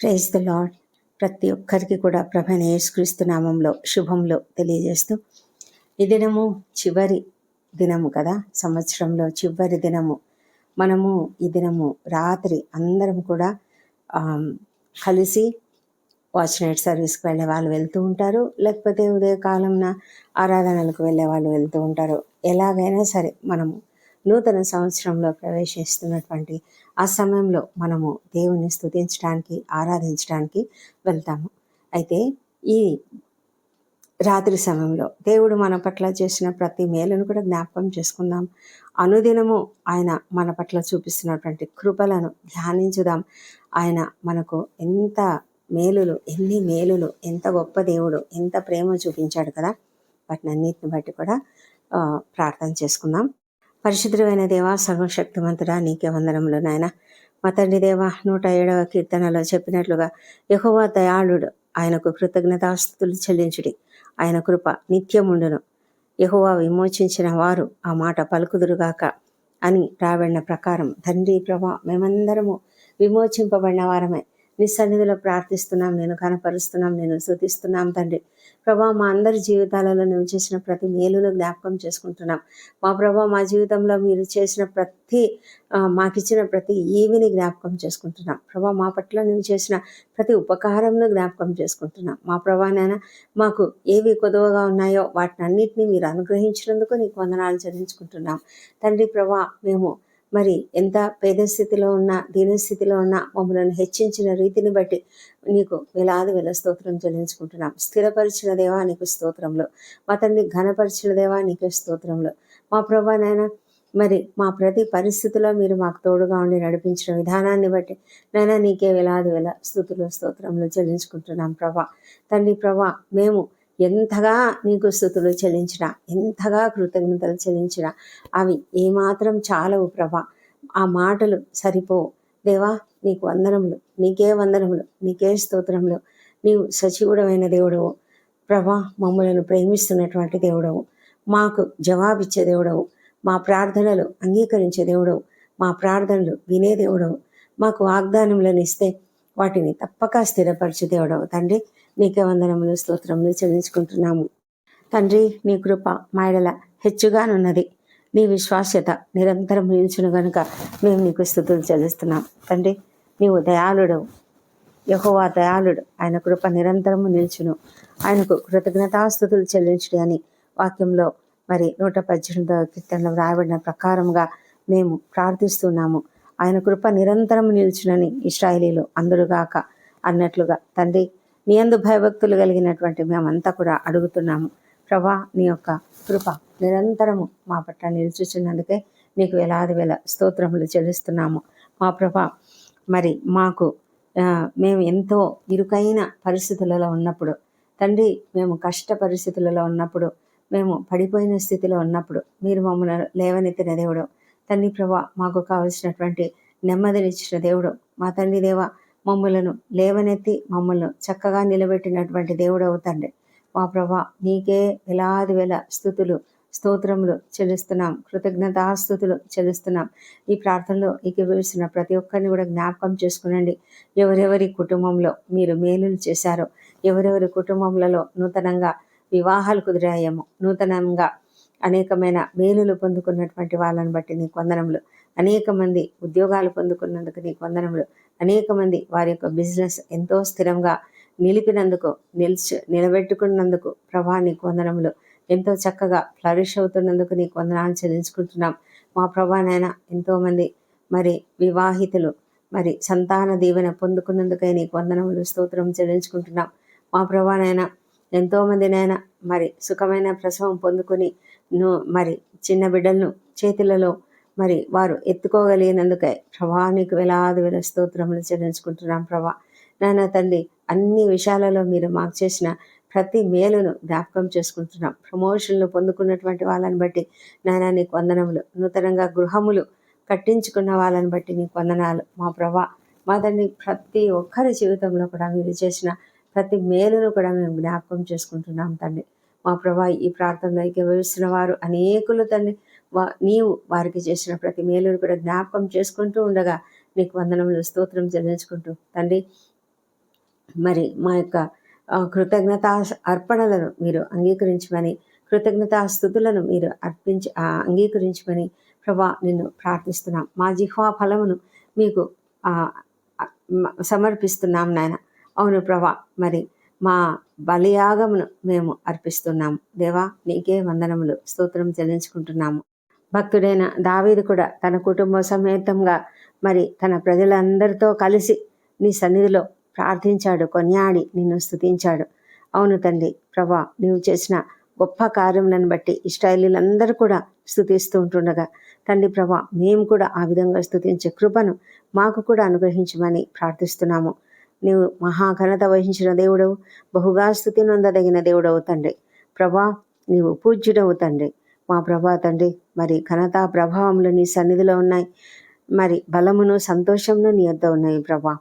Praise the lord ప్రతి ఒక్కరికి కూడా ప్రభైన యేసుక్రీస్తు నామంలో శుభంలో తెలియజేస్తూ ఈ దినము చివరి దినము కదా సంవత్సరంలో చివరి దినము. మనము ఈ దినము రాత్రి అందరం కూడా కలిసి వాచ్ నైట్ సర్వీస్కి వెళ్ళే వాళ్ళు వెళ్తూ ఉంటారు. లేకపోతే ఉదయకాలంన ఆరాధనలకు వెళ్ళే వాళ్ళు వెళ్తూ ఉంటారు. ఎలాగైనా సరే మనము నూతన సంవత్సరంలో ప్రవేశిస్తున్నటువంటి ఆ సమయంలో మనము దేవుని స్థుతించడానికి ఆరాధించడానికి వెళ్తాము. అయితే ఈ రాత్రి సమయంలో దేవుడు మన పట్ల చేసిన ప్రతి మేలును కూడా జ్ఞాపకం చేసుకుందాం. అనుదినము ఆయన మన పట్ల చూపిస్తున్నటువంటి కృపలను ధ్యానించుదాం. ఆయన మనకు ఎంత మేలులు ఎన్ని మేలులు ఎంత గొప్ప దేవుడు ఎంత ప్రేమ చూపించాడు కదా. వాటిని అన్నిటిని బట్టి కూడా ప్రార్థన చేసుకుందాం. పరిశుద్ధమైన దేవా సర్వశక్తివంతుడా నీకే వందనములు నాయన. మా తండ్రి దేవ నూట ఏడవ కీర్తనలో చెప్పినట్లుగా యహోవా దయాళుడు ఆయనకు కృతజ్ఞతాస్తుతులు చెల్లించుడి. ఆయన కృప నిత్యముండును. యహోవా విమోచించిన వారు ఆ మాట పలుకుదురుగాక అని రాబడిన ప్రకారం తండ్రి ప్రభా మేమందరము విమోచింపబడిన వారమే. నీ సన్నిధిలో ప్రార్థిస్తున్నాం నేను కనపరుస్తున్నాం నేను స్తుతిస్తున్నాం తండ్రి. ప్రభా మా అందరి జీవితాలలో నువ్వు చేసిన ప్రతి మేలును జ్ఞాపకం చేసుకుంటున్నాం. మా ప్రభా మా జీవితంలో మీరు చేసిన ప్రతి మాకిచ్చిన ప్రతి ఈవిని జ్ఞాపకం చేసుకుంటున్నాం. ప్రభా మా పట్ల నువ్వు చేసిన ప్రతి ఉపకారంను జ్ఞాపకం చేసుకుంటున్నాం. మా ప్రభా నాయన మాకు ఏవి కొదవగా ఉన్నాయో వాటిని అన్నింటినీ మీరు అనుగ్రహించినందుకు నీకు వందనాలు చెల్లించుకుంటున్నాం. తండ్రి ప్రభా మేము మరి ఎంత పేద స్థితిలో ఉన్నా దీనస్థితిలో ఉన్నా మమ్మల్ని హెచ్చించిన రీతిని బట్టి నీకు వేలాది వేల స్తోత్రం చెల్లించుకుంటున్నాం. స్థిరపరిచిన దేవా నీకు స్తోత్రంలో. మా తండ్రి ఘనపరిచిన దేవా నీకు స్తోత్రంలో. మా ప్రభా నాయన మరి మా ప్రతి పరిస్థితిలో మీరు మాకు తోడుగా ఉండి నడిపించిన విధానాన్ని బట్టి నైనా నీకే వేలాది వేల స్థుతులు స్తోత్రంలో చెల్లించుకుంటున్నాం ప్రభా. తండ్రి ప్రభా మేము ఎంతగా నీకు స్థుతులు చెల్లించినా ఎంతగా కృతజ్ఞతలు చెల్లించినా అవి ఏమాత్రం చాలవు ప్రభా. ఆ మాటలు సరిపోవు దేవా నీకు వందనములు నీకే వందనములు నీకే స్తోత్రములు. నీవు సచివుడమైన దేవుడవు. ప్రభా మమ్మలను ప్రేమిస్తున్నటువంటి దేవుడవు. మాకు జవాబిచ్చే దేవుడవు. మా ప్రార్థనలు అంగీకరించే దేవుడవు. మా ప్రార్థనలు వినే దేవుడవు. మాకు వాగ్దానములను ఇస్తే వాటిని తప్పక స్థిరపరిచే దేవుడవు తండ్రి. నీకే వందనములు స్తోత్రములు చెల్లించుకుంటున్నాము. తండ్రి నీ కృప మాయడల హెచ్చుగానున్నది. నీ విశ్వాస్యత నిరంతరం నిలిచును గనుక మేము నీకు స్థుతులు చెల్లిస్తున్నాం. తండ్రి నీవు దయాళుడు యహోవా దయాళుడు. ఆయన కృప నిరంతరము నిల్చును. ఆయనకు కృతజ్ఞతాస్థుతులు చెల్లించుడి అని వాక్యంలో మరి నూట పద్దెనిమిదవ కీర్తనలో వ్రాయబడిన ప్రకారంగా మేము ప్రార్థిస్తున్నాము. ఆయన కృప నిరంతరం నిల్చునని ఇస్రాయిలీలు అందరుగాక అన్నట్లుగా తండ్రి నీ అందు భయభక్తులు కలిగినటువంటి మేమంతా కూడా అడుగుతున్నాము. ప్రభా నీ యొక్క కృప నిరంతరము మా పట్ల నిలుచుచున్నందుకే నీకు వేలాది వేల స్తోత్రములు చెల్లిస్తున్నాము. మా ప్రభా మరి మాకు మేము ఎంతో ఇరుకైన పరిస్థితులలో ఉన్నప్పుడు తండ్రి మేము కష్ట పరిస్థితులలో ఉన్నప్పుడు మేము పడిపోయిన స్థితిలో ఉన్నప్పుడు మీరు మమ్మల్ని లేవనెత్తిన దేవుడు. తండ్రి ప్రభా మాకు కావలసినటువంటి నెమ్మదినిచ్చిన దేవుడు. మా తండ్రి దేవ మమ్మలను లేవనెత్తి మమ్మల్ని చక్కగా నిలబెట్టినటువంటి దేవుడు తండ్రి. మా ప్రభా నీకే వేలాది వేల స్థుతులు స్తోత్రములు చెల్లిస్తున్నాం. కృతజ్ఞతాస్థుతులు చెల్లిస్తున్నాం. ఈ ప్రార్థనలో ఏకీభవిస్తున్న ప్రతి ఒక్కరిని కూడా జ్ఞాపకం చేసుకునండి. ఎవరెవరి కుటుంబంలో మీరు మేలులు చేశారో ఎవరెవరి కుటుంబములలో నూతనంగా వివాహాలు కుదిరాయేమో నూతనంగా అనేకమైన మేలులు పొందుకున్నటువంటి వాళ్ళని బట్టి నీకు వందనములు. అనేక మంది ఉద్యోగాలు పొందుకున్నందుకు నీకు వందనములు. అనేక మంది వారి యొక్క బిజినెస్ ఎంతో స్థిరంగా నిలిపినందుకు నిలిచి నిలబెట్టుకున్నందుకు ప్రభా నీకు వందనములు. ఎంతో చక్కగా ఫ్లరిష్ అవుతున్నందుకు నీకు వందనాలు చెల్లించుకుంటున్నాం. మా ప్రభానైనా ఎంతోమంది మరి వివాహితులు మరి సంతాన దీవెన పొందుకున్నందుకై నీకు వందనములు స్తోత్రం చెల్లించుకుంటున్నాం. మా ప్రభానైనా ఎంతోమందినైనా మరి సుఖమైన ప్రసవం పొందుకొని ను మరి చిన్న బిడ్డలను చేతులలో మరి వారు ఎత్తుకోగలిగినందుకై ప్రభా నీకు వేలాది వేల స్తోత్రములు చెల్లించుకుంటున్నాం ప్రభా. నాన్న తండ్రి అన్ని విషయాలలో మీరు మాకు చేసిన ప్రతి మేలును జ్ఞాపకం చేసుకుంటున్నాం. ప్రమోషన్లు పొందుకున్నటువంటి వాళ్ళని బట్టి నానా నీకు వందనములు. నూతనంగా గృహములు కట్టించుకున్న వాళ్ళని బట్టి నీకు వందనాలు. మా ప్రభా మా తండ్రి ప్రతి ఒక్కరి జీవితంలో కూడా మీరు చేసిన ప్రతి మేలును కూడా మేము జ్ఞాపకం చేసుకుంటున్నాం తండ్రి మా ప్రభా ఈ ప్రార్థనలో ఏకీభవిస్తున్న వారు అనేకులు తండ్రి వా నీవు వారికి చేసిన ప్రతి మేలును కూడా జ్ఞాపకం చేసుకుంటూ ఉండగా నీకు వందనములు స్తోత్రం చెల్లించుకుంటూ. తండ్రి మరి మా యొక్క కృతజ్ఞత కృతజ్ఞతా అర్పణలను మీరు అంగీకరించమని కృతజ్ఞతా స్థుతులను మీరు అర్పించి అంగీకరించమని ప్రభా నిన్ను ప్రార్థిస్తున్నాం. మా జిహ్వా ఫలమును మీకు సమర్పిస్తున్నాం నాయన. అవును ప్రభా మరి మా బలియాగమును మేము అర్పిస్తున్నాము దేవా నీకే వందనములు స్తోత్రం చెల్లించుకుంటున్నాము. భక్తుడైన దావీదు కూడా తన కుటుంబ సమేతంగా మరి తన ప్రజలందరితో కలిసి నీ సన్నిధిలో ప్రార్థించాడు కొనియాడి నిన్ను స్థుతించాడు అవును తండ్రి ప్రభా నీవు చేసిన గొప్ప కార్యములను బట్టి ఇస్రాయేలీలందరూ కూడా స్థుతిస్తూ ఉంటుండగా. తండ్రి ప్రభా మేము కూడా ఆ విధంగా స్థుతించే కృపను మాకు కూడా అనుగ్రహించమని ప్రార్థిస్తున్నాము. నీవు మహాఘనత వహించిన దేవుడవు బహుగా స్థుతి నొందదగిన దేవుడవు తండ్రి. ప్రభా నీవు పూజ్యుడవు తండ్రి. మా ప్రభా తండ్రి మరి ఘనత ప్రభావములు నీ సన్నిధిలో ఉన్నాయి. మరి బలమును సంతోషమును నీ వద్ద ఉన్నాయి ప్రభా.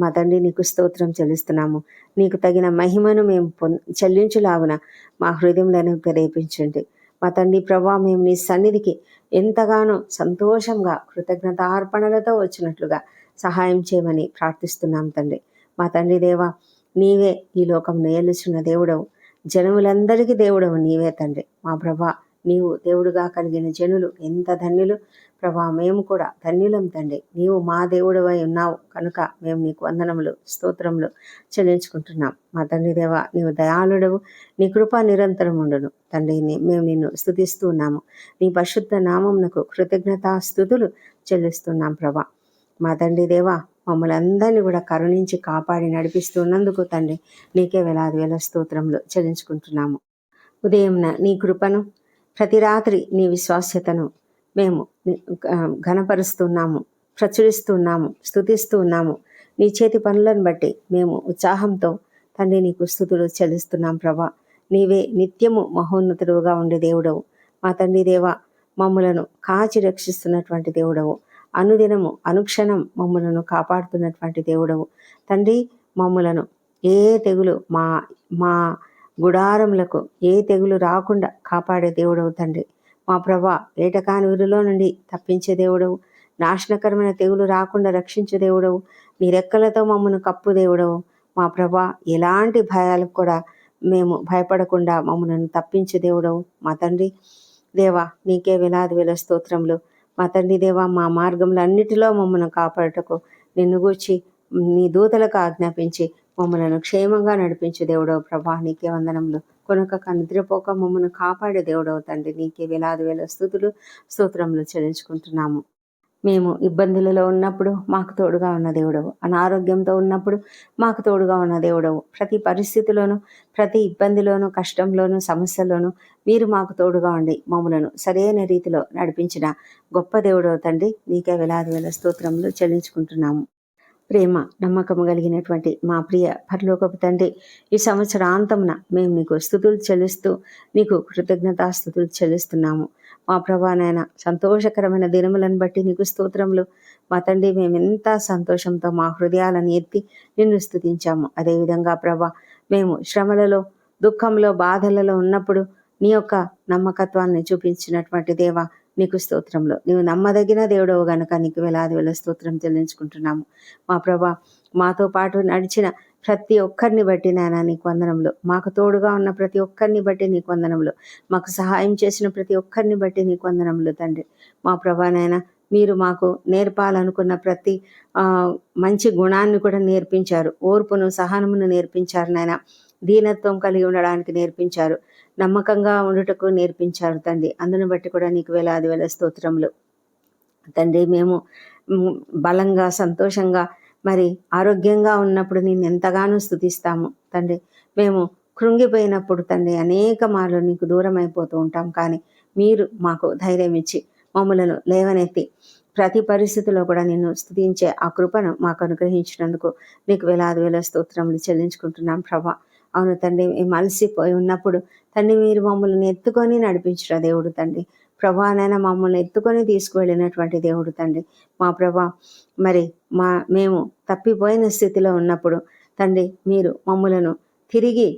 మా తండ్రి నీకు స్తోత్రం చెల్లిస్తున్నాము. నీకు తగిన మహిమను మేము పొ చెల్లించులాగున మా హృదయంలోనే ప్రేరేపించండి. మా తండ్రి ప్రభా మేము నీ సన్నిధికి ఎంతగానో సంతోషంగా కృతజ్ఞత అర్పణలతో వచ్చినట్లుగా సహాయం చేయమని ప్రార్థిస్తున్నాం తండ్రి. మా తండ్రి దేవా నీవే ఈ లోకం నేలుచున్న దేవుడవు. జనములందరికీ దేవుడవు నీవే తండ్రి. మా ప్రభా నీవు దేవుడుగా కలిగిన జనులు ఎంత ధన్యులు? ప్రభా మేము కూడా ధన్యులం తండ్రి. నీవు మా దేవుడవై ఉన్నావు. కనుక మేము నీకు వందనములు స్తోత్రములు చెల్లించుకుంటున్నాం. మా తండ్రి దేవ నీవు దయాళుడవు. నీ కృప నిరంతరం ఉండును. తండ్రి మేము నిన్ను స్తుతిస్తూ ఉన్నాము. నీ పరిశుద్ధ నామంనకు కృతజ్ఞతా స్థుతులు చెల్లిస్తున్నాం ప్రభా. మా తండ్రి దేవా మమ్మల్ని అందరినీ కూడా కరుణించి కాపాడి నడిపిస్తున్నందుకు తండ్రి నీకే వేలాది వేల స్తోత్రములు చెల్లించుకుంటున్నాము. ఉదయంన నీ కృపను ప్రతి రాత్రి నీ విశ్వాస్యతను మేము ఘనపరుస్తున్నాము ప్రచురిస్తున్నాము స్తుతిస్తూ ఉన్నాము నీ చేతి పనులను బట్టి మేము ఉత్సాహంతో తండ్రి నీకు స్థుతులు చెల్లిస్తున్నాం ప్రభా. నీవే నిత్యము మహోన్నతుడుగా ఉండే దేవుడవు. మా తండ్రి దేవ మమ్ములను కాచి రక్షిస్తున్నటువంటి దేవుడవు. అనుదినము అనుక్షణం మమ్ములను కాపాడుతున్నటువంటి దేవుడవు. తండ్రి మమ్ములను ఏ తెగులు మా మా గుడారములకు ఏ తెగులు రాకుండా కాపాడే దేవుడవు తండ్రి. మా ప్రభా ఏటకాని ఊరిలో నుండి తప్పించే దేవుడవు. నాశనకరమైన తెగులు రాకుండా రక్షించే దేవుడవు. నీ రెక్కలతో మమ్మను కప్పు దేవుడవు. మా ప్రభా ఎలాంటి భయాలకు కూడా మేము భయపడకుండా మమ్మల్ని తప్పించే దేవుడవు మా తండ్రి. దేవా నీకే వేలాది వేల స్తోత్రములు. మా తండ్రి దేవా మా మార్గంలో అన్నిటిలో మమ్మల్ని కాపాడటకు నిన్ను గూర్చి నీ దూతలకు ఆజ్ఞాపించి మమ్మలను క్షేమంగా నడిపించే దేవుడవు ప్రభా నీకే వందనములు. కొనక నిద్రపోక మమ్మను కాపాడే దేవుడవు తండ్రి నీకే వేలాది వేల స్థుతులు స్తోత్రములు చెల్లించుకుంటున్నాము. మేము ఇబ్బందులలో ఉన్నప్పుడు మాకు తోడుగా ఉన్న దేవుడవు. అనారోగ్యంతో ఉన్నప్పుడు మాకు తోడుగా ఉన్న దేవుడవు. ప్రతి పరిస్థితిలోనూ ప్రతి ఇబ్బందిలోనూ కష్టంలోనూ సమస్యలోనూ మీరు మాకు తోడుగా ఉండి మమ్మలను సరైన రీతిలో నడిపించిన గొప్ప దేవుడవు తండ్రి నీకే వేలాది వేల స్తోత్రములు చెల్లించుకుంటున్నాము. ప్రేమ నమ్మకము కలిగినటువంటి మా ప్రియ పరలోకపు తండ్రి ఈ సంవత్సరాంతమున మేము నీకు స్థుతులు చెల్లిస్తూ నీకు కృతజ్ఞతాస్థుతులు చెల్లిస్తున్నాము. మా ప్రభా సంతోషకరమైన దినములను బట్టి నీకు స్తోత్రములు. మా తండ్రి మేము ఎంత సంతోషంతో మా హృదయాలను ఎత్తి నిన్ను స్థుతించాము. అదేవిధంగా ప్రభా మేము శ్రమలలో దుఃఖంలో బాధలలో ఉన్నప్పుడు నీ యొక్క నమ్మకత్వాన్ని చూపించినటువంటి దేవా నీకు స్తోత్రంలో. నీవు నమ్మదగిన దేవుడవు గనుక నీకు వేలాది వేల స్తోత్రం చెల్లించుకుంటున్నాము. మా ప్రభా మాతో పాటు నడిచిన ప్రతి ఒక్కరిని బట్టి నాయన నీకు వందనంలో. మాకు తోడుగా ఉన్న ప్రతి ఒక్కరిని బట్టి నీకు వందనంలో. మాకు సహాయం చేసిన ప్రతి ఒక్కరిని బట్టి నీకు వందనంలో తండ్రి. మా ప్రభా నాయన మీరు మాకు నేర్పాలనుకున్న ప్రతి మంచి గుణాన్ని కూడా నేర్పించారు. ఓర్పును సహనమును నేర్పించారు నాయన. దీనత్వం కలిగి ఉండడానికి నేర్పించారు. నమ్మకంగా ఉండుటకు నేర్పించారు తండ్రి. అందును బట్టి కూడా నీకు వేలాది వేల స్తోత్రములు. తండ్రి మేము బలంగా సంతోషంగా మరి ఆరోగ్యంగా ఉన్నప్పుడు నేను ఎంతగానో స్థుతిస్తాము తండ్రి. మేము కృంగిపోయినప్పుడు తండ్రి అనేక మార్లు నీకు దూరం అయిపోతూ ఉంటాం. కానీ మీరు మాకు ధైర్యం ఇచ్చి మమ్మలను లేవనెత్తి ప్రతి పరిస్థితిలో కూడా నిన్ను స్థుతించే ఆ కృపను మాకు అనుగ్రహించినందుకు నీకు వేలాది వేల స్తోత్రములు చెల్లించుకుంటున్నాం ప్రభా. అవును తండ్రి మలసిపోయి అలసిపోయి ఉన్నప్పుడు తండ్రి మీరు మమ్మల్ని ఎత్తుకొని నడిపించిన దేవుడు తండ్రి. ప్రభానైనా మమ్మల్ని ఎత్తుకొని తీసుకువెళ్ళినటువంటి దేవుడు తండ్రి. మా ప్రభా మరి మా మేము తప్పిపోయిన స్థితిలో ఉన్నప్పుడు తండ్రి మీరు మమ్మలను తిరిగి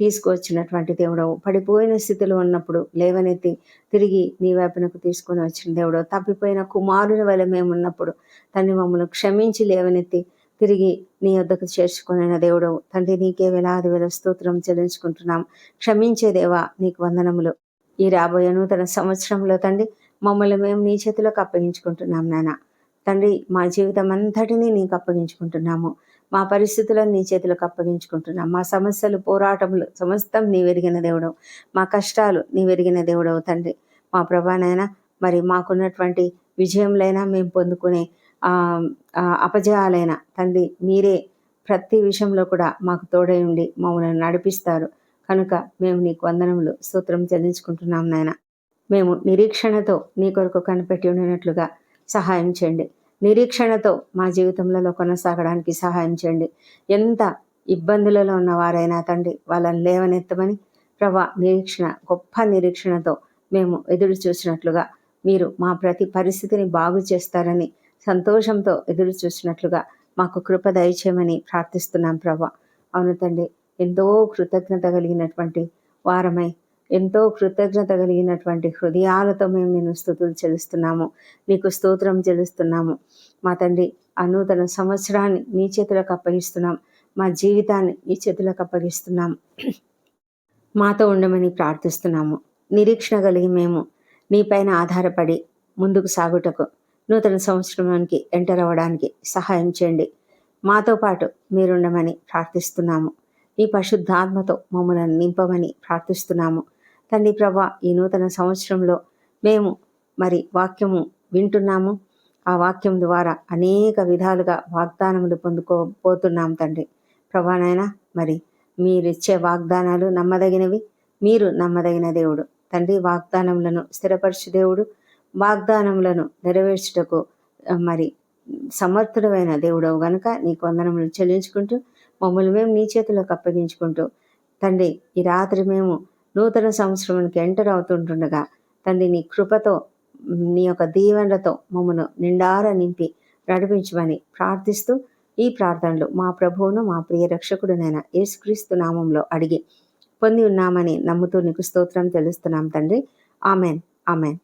తీసుకువచ్చినటువంటి దేవుడవు. పడిపోయిన స్థితిలో ఉన్నప్పుడు లేవనెత్తి తిరిగి నీ వైపునకు తీసుకొని వచ్చిన దేవుడు తప్పిపోయిన కుమారుని వల్ల మేము ఉన్నప్పుడు తండ్రి మమ్మల్ని క్షమించి లేవనెత్తి తిరిగి నీ వద్దకు చేర్చుకున్న దేవుడు తండ్రి నీకే వేలాది వేల స్తోత్రం చెల్లించుకుంటున్నాం. క్షమించే దేవా నీకు వందనములు. ఈ రాబోయే నూతన సంవత్సరంలో తండ్రి మమ్మల్ని మేము నీ చేతిలోకి అప్పగించుకుంటున్నాం నాన్న తండ్రి మా జీవితం అంతటినీ నీకు అప్పగించుకుంటున్నాము. మా పరిస్థితులను నీ చేతులకు అప్పగించుకుంటున్నాం. మా సమస్యలు పోరాటములు సమస్తం నీ వెరిగిన దేవుడవు మా కష్టాలు నీ వెరిగిన దేవుడవు తండ్రి. మా ప్రభానైనా మరి మాకున్నటువంటి విజయంలైనా మేము పొందుకునే అపజయాలైనా తండ్రి మీరే ప్రతి విషయంలో కూడా మాకు తోడై ఉండి మమ్మల్ని నడిపిస్తారు. కనుక మేము నీకు వందనములు సూత్రం చెల్లించుకుంటున్నాం నాయన. మేము నిరీక్షణతో నీ కొరకు కనిపెట్టి ఉండినట్లుగా సహాయం చేయండి. నిరీక్షణతో మా జీవితంలో కొనసాగడానికి సహాయం చేయండి. ఎంత ఇబ్బందులలో ఉన్న వారైనా తండ్రి వాళ్ళని లేవనెత్తమని ప్రభా నిరీక్షణ గొప్ప నిరీక్షణతో మేము ఎదురు చూసినట్లుగా మీరు మా ప్రతి పరిస్థితిని బాగు చేస్తారని సంతోషంతో ఎదురు చూసినట్లుగా మాకు కృప దయచేయమని ప్రార్థిస్తున్నాం ప్రభా. అవును తండ్రి ఎంతో కృతజ్ఞత కలిగినటువంటి వారమై ఎంతో కృతజ్ఞత కలిగినటువంటి హృదయాలతో మేము నేను స్థుతులు చెల్లిస్తున్నాము నీకు స్తోత్రం చెల్లిస్తున్నాము. మా తండ్రి ఆ నూతన సంవత్సరాన్ని నీ చేతులకు అప్పగిస్తున్నాం మా జీవితాన్ని నీ చేతులకు అప్పగిస్తున్నాం. మాతో ఉండమని ప్రార్థిస్తున్నాము. నిరీక్షణ కలిగి మేము నీపైన ఆధారపడి ముందుకు సాగుటకు నూతన సంవత్సరానికి ఎంటర్ అవ్వడానికి సహాయం చేయండి. మాతో పాటు మీరుండమని ప్రార్థిస్తున్నాము. ఈ పరిశుద్ధాత్మతో మమ్మల్ని నింపమని ప్రార్థిస్తున్నాము. తండ్రి ప్రభా ఈ నూతన సంవత్సరంలో మేము మరి వాక్యము వింటున్నాము. ఆ వాక్యం ద్వారా అనేక విధాలుగా వాగ్దానములు పొందుకోబోతున్నాం తండ్రి. ప్రభానైనా మరి మీరిచ్చే వాగ్దానాలు నమ్మదగినవి. మీరు నమ్మదగిన దేవుడు. తండ్రి వాగ్దానములను స్థిరపరచు దేవుడు. వాగ్దానములను నెరవేర్చుటకు మరి సమర్థుడమైన దేవుడవు గనుక నీకు వందనములు చెల్లించుకుంటూ మమ్మల్ని మేము నీ చేతులకు అప్పగించుకుంటూ తండ్రి ఈ రాత్రి మేము నూతన సంవత్సరానికి ఎంటర్ అవుతుంటుండగా తండ్రి నీ కృపతో నీ యొక్క దీవెనలతో మమ్మను నిండార నింపి నడిపించమని ప్రార్థిస్తూ ఈ ప్రార్థనలు మా ప్రభువును మా ప్రియ రక్షకుడునైన యేసుక్రీస్తు నామంలో అడిగి పొంది ఉన్నామని నమ్ముతూ నీకు స్తోత్రం తెలుస్తున్నాం తండ్రి. ఆమెన్. ఆమెన్.